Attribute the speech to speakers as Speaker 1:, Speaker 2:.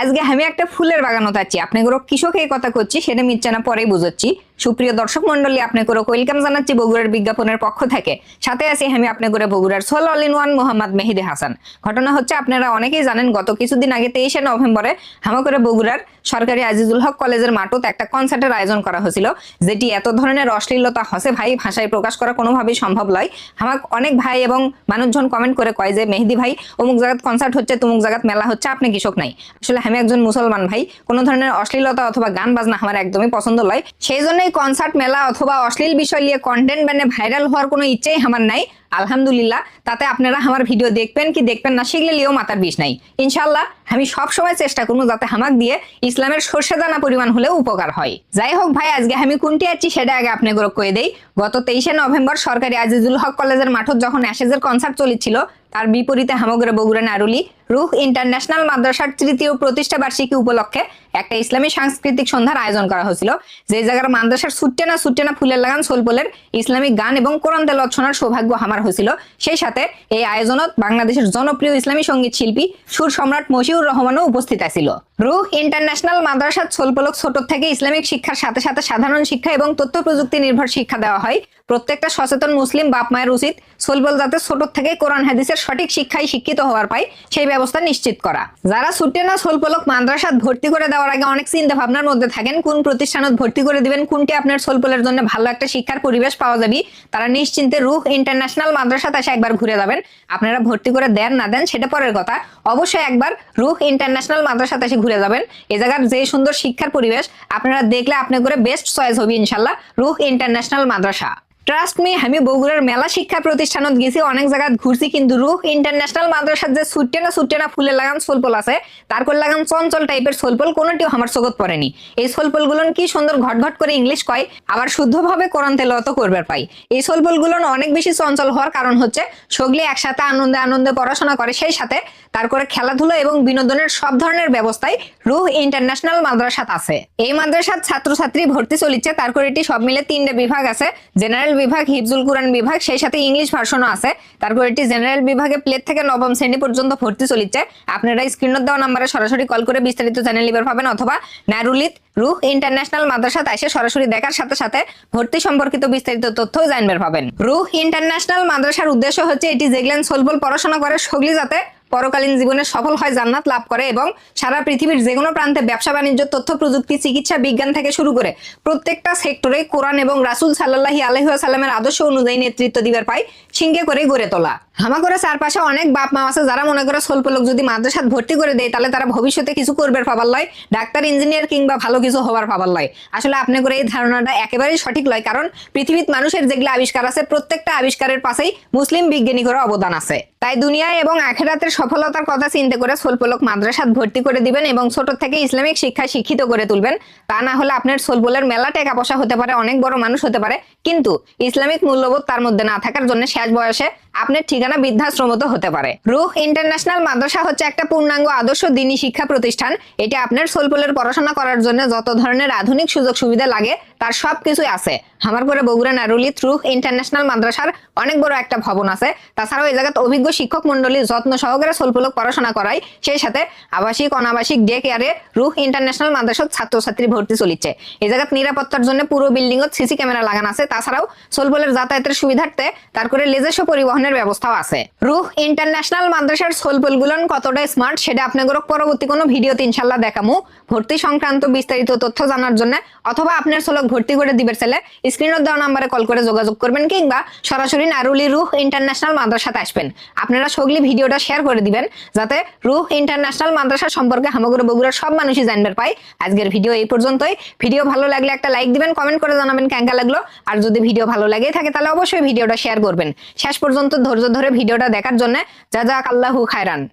Speaker 1: আজকে আমি একটা ফুলের বাগান আছি আপনাকে কৃষক এই কথা করছি, সেটা মিথ্যা না, পরেই বুঝাচ্ছি। সুপ্রিয় দর্শক মন্ডলী আপনাকে ওয়েলকাম জানাচ্ছি বগুড়ার বিজ্ঞাপনের পক্ষ থেকে। সাথে আছি আমি আপনাকে বগুড়ার sole all in one Mohammad Mehedi Hasan. ঘটনা হচ্ছে, আপনারা অনেকেই জানেন, গত কিছুদিন আগে তেইশে নভেম্বরে হামাকরে বগুড়ার সরকারি আজিজুল হক কলেজের মাঠত একটা কনসার্টের আয়োজন করা হয়েছিল, যেটি এত ধরনের অশ্লীলতা হসে ভাই, ভাষায় প্রকাশ করা কোনোভাবেই সম্ভব নয়। আমার অনেক ভাই এবং মানুষজন কমেন্ট করে কয় যে, মেহেদি ভাই, অমুক জায়গাত কনসার্ট হচ্ছে, তুমুক জায়গাত মেলা হচ্ছে, আপনি কৃষক নাই। আসলে আমি একজন মুসলমান ভাই, কোনো ধরনের অশ্লীলতা অথবা গান বাজনা আমার একদমই পছন্দ নয়। সেই জন্যই কনসার্ট মেলা অথবা অশ্লীল বিষয় নিয়ে কন্টেন্ট মানে ভাইরাল হওয়ার কোনো ইচ্ছেই আমার নাই। আলহামদুলিল্লাহ, তাতে আপনারা আমার ভিডিও দেখবেন কি দেখবেন না লিও মাথার বিষ নাই। ইনশাল্লাহ আমি সব সময় চেষ্টা করব যাতে হামাক দিয়ে ইসলামের সর্ষে দানা পরিমাণ হলেও উপকার হয়। যাই হোক ভাই, আজকে আমি কোনটি আছি সেটা আগে আপনি কয়ে দেই। গত তেইশে নভেম্বর সরকারি আজিজুল হক কলেজের মাঠত যখন অ্যাশেজের কনসার্ট চলেছিল, তার বিপরীতে হামগ্রে বগুড়া নারুলি, রুহ ইন্টারন্যাশনাল মাদ্রাসার তৃতীয় প্রতিষ্ঠা বার্ষিকী উপলক্ষে একটা ইসলামী সাংস্কৃতিক সন্ধ্যার আয়োজন করা হয়েছিল। যে জায়গার মাদ্রাসার সুট্টে না সুট্টে না ফুলের লাগান সোলপোলের ইসলামিক গান এবং কোরআন তেলত শোনার সৌভাগ্য আমার হয়েছিল। সেই সাথে এই আয়োজনত বাংলাদেশের জনপ্রিয় ইসলামী সংগীত শিল্পী সুর সম্রাট মশিউর রহমানও উপস্থিত আছিল। রুহ ইন্টারন্যাশনাল মাদ্রাসার সোলপলক ছোট থেকে ইসলামিক শিক্ষার সাথে সাথে সাধারণ শিক্ষা এবং তথ্য প্রযুক্তি নির্ভর শিক্ষা দেওয়া হয়। প্রত্যেকটা সচেতন মুসলিম বাপ মায়ের উচিত সোলবল যাতে ছোট থেকে কোরআন হাদিসের সঠিক শিক্ষায় শিক্ষিত হওয়ার পায়, সেই ব্যবস্থা নিশ্চিত করা। যারা ছুটে না সোলপলক মাদ্রাসাত ভর্তি করে দেওয়ার আগে অনেক চিন্তা ভাবনার মধ্যে থাকেন, কোন প্রতিষ্ঠানত ভর্তি করে দিবেন, কোনটি আপনার সোলপলের জন্য ভালো একটা শিক্ষার পরিবেশ পাওয়া যাবে, তারা নিশ্চিন্তে রুহ ইন্টারন্যাশনাল মাদ্রাসাতে এসে একবার ঘুরে যাবেন। আপনারা ভর্তি করে দেন না দেন, সেটা পরের কথা। অবশ্যই একবার রুখ ইন্টারন্যাশনাল মাদ্রাসাতে এসে ঘুরে যাবেন। এ জায়গার যে সুন্দর শিক্ষার পরিবেশ, আপনারা দেখলে আপনি করে বেস্ট চয়েস হবে ইনশাল্লাহ রুখ ইন্টারন্যাশনাল মাদ্রাসা। ট্রাস্ট মি আমি বগুড়ার মেলা শিক্ষা প্রতিষ্ঠানত গেছি, অনেক জায়গায় ঘুরছি, কিন্তু রুহ ইন্টারন্যাশনাল মাদ্রাসার যে সুট্টে না সুট্টে না ফুলের লাগান সোলপল আছে, তারপর লাগান চঞ্চল টাইপের সোলপল কোনোটিও আমার চোখত পড়েনি। এই সোলপলগুলো কি সুন্দর ঘটঘট করে ইংলিশ কয়, আবার শুদ্ধভাবে কোরআন তেলত করবে পাই। এই সোলপলগুলো অনেক বেশি চঞ্চল হওয়ার কারণ হচ্ছে, সগলি একসাথে আনন্দে আনন্দে পড়াশোনা করে সেই সাথে, তারপরে খেলাধুলা এবং বিনোদনের সব ধরনের ব্যবস্থায় রুহ ইন্টারন্যাশনাল মাদ্রাসাত আছে। এই মাদ্রাসার ছাত্রছাত্রী ভর্তি চলিচ্ছে, তারপর এটি সব মিলে তিনটে বিভাগ আছে জেনারেল বিভাগ, হিফজুল কুরআন বিভাগ, সেই সাথে ইংলিশ ভার্সনও আছে। তারপর এটি জেনারেল বিভাগে প্লে থেকে নবম শ্রেণি পর্যন্ত ভর্তি চলিচ্ছে। আপনারা স্ক্রিনত দেওয়া নাম্বারে সরাসরি কল করে বিস্তারিত চ্যানেল লিভার পাবেন অথবা নারুলিত রুহ ইন্টারন্যাশনাল মাদ্রাসাত এসে সরাসরি দেখার সাথে সাথে ভর্তি সম্পর্কিত বিস্তারিত তথ্যও জানবেন পাবেন। রুহ ইন্টারন্যাশনাল মাদ্রাসার উদ্দেশ্য হচ্ছে এটি জেগলেন সোলবল পড়াশোনা করে, সগলি যাতে পরকালীন জীবনে সফল হয়, জান্নাত লাভ করে এবং সারা পৃথিবীর যে কোনো প্রান্তে ব্যবসা, বাণিজ্য, তথ্য, প্রযুক্তি, চিকিৎসা, বিজ্ঞান থেকে শুরু করে প্রত্যেকটা সেক্টরে কোরআন এবং রাসুল সাল্লাহি আলহিহাসাল্লামের আদর্শ অনুযায়ী নেতৃত্ব দিবার পাই সিংকে করে গড়ে তোলা। হামা করে চারপাশে অনেক বাপ মা আছে যারা মনে করে সোলপলোক যদি মাদ্রাসাত ভর্তি করে দেয়, তাহলে তারা ভবিষ্যতে কিছু করবে পাবার লয়, ডাক্তার, ইঞ্জিনিয়ার কিংবা ভালো কিছু হবার পাবার লয়। আসলে আপনি করে এই ধারণাটা একেবারেই সঠিক লয়, কারণ পৃথিবীর মানুষের যেগুলো আবিষ্কার আছে, প্রত্যেকটা আবিষ্কারের পাশেই মুসলিম বিজ্ঞানীদের অবদান আছে। তাই দুনিয়ায় এবং আখেরাতের সফলতার কথা চিন্তা করে সোলপলক মাদ্রাসাত ভর্তি করে দিবেন এবং ছোট থেকে ইসলামিক শিক্ষা শিক্ষিত করে তুলবেন। তা না হলে আপনার সোলপলের মেলা টাকা পয়সা হতে পারে, অনেক বড় মানুষ হতে পারে। কিন্তু ইসলামিক মূল্যবোধ তার মধ্যে না থাকার জন্য শেষ বয়সে আপনার ঠিকানা বৃদ্ধাশ্রমত হতে পারে। রুহ ইন্টারন্যাশনাল মাদ্রাসা হচ্ছে একটা পূর্ণাঙ্গ আদর্শ দিনী শিক্ষা প্রতিষ্ঠান। এটি আপনার সোলপলের পড়াশোনা করার জন্য যত ধরনের আধুনিক সুযোগ সুবিধা লাগে, তার সব কিছুই আছে। আমার পরে বগুড়া নারুলিত রুহ ইন্টারন্যাশনাল মাদ্রাসার অনেক বড় একটা ভবন আছে। তাছাড়াও এই জায়গাতে অভিজ্ঞ শিক্ষক মন্ডলী যত্ন সহকারে সোলপলক পড়াশোনা করায়, সেই সাথে আবাসিক, অনাবাসিক ডে কেয়ারে রুহ ইন্টারন্যাশনাল মাদ্রাসার ছাত্রছাত্রী ভর্তি চলিচ্ছে। এই জায়গাত নিরাপত্তার জন্য পুরো বিল্ডিং সিসি ক্যামেরা লাগানো আছে। তাছাড়াও সোলপলের যাতায়াতের সুবিধার্থে তারপরে নিজস্ব পরিবহনের ব্যবস্থাও আছে। রুহ ইন্টারন্যাশনাল মাদ্রাসার সোলপল গুলন কতটা স্মার্ট সেটা আপনাদের পরবর্তী কোনো ভিডিওতে ইনশাল্লাহ দেখামু। ভর্তি সংক্রান্ত বিস্তারিত তথ্য জানার জন্য অথবা আপনার সোলক ভর্তি করে দিবে ছেলে স্ক্রিনত দেওয়া নাম্বারে কল করে যোগাযোগ করবেন কিংবা সরাসরি নারুলি রুহ ইন্টারন্যাশনাল মাদ্রাসাতে আসবেন। আপনারা সগলি ভিডিওটা শেয়ার করে দিবেন, যাতে রুহ ইন্টারন্যাশনাল মাদ্রাসা সম্পর্কে হামাগুড়ো বগুড়ার সব মানুষই জানবার পাই আজকের ভিডিও এই পর্যন্তই। ভিডিও ভালো লাগলে একটা লাইক দিবেন, কমেন্ট করে জানাবেন কেঙ্কা লাগল। আর যদি ভিডিও ভালো লাগে থাকে, তাহলে অবশ্যই ভিডিওটা শেয়ার করবেন। শেষ পর্যন্ত ধৈর্য ধরে ভিডিওটা দেখার জন্য যা যাক আল্লাহু খায়রান।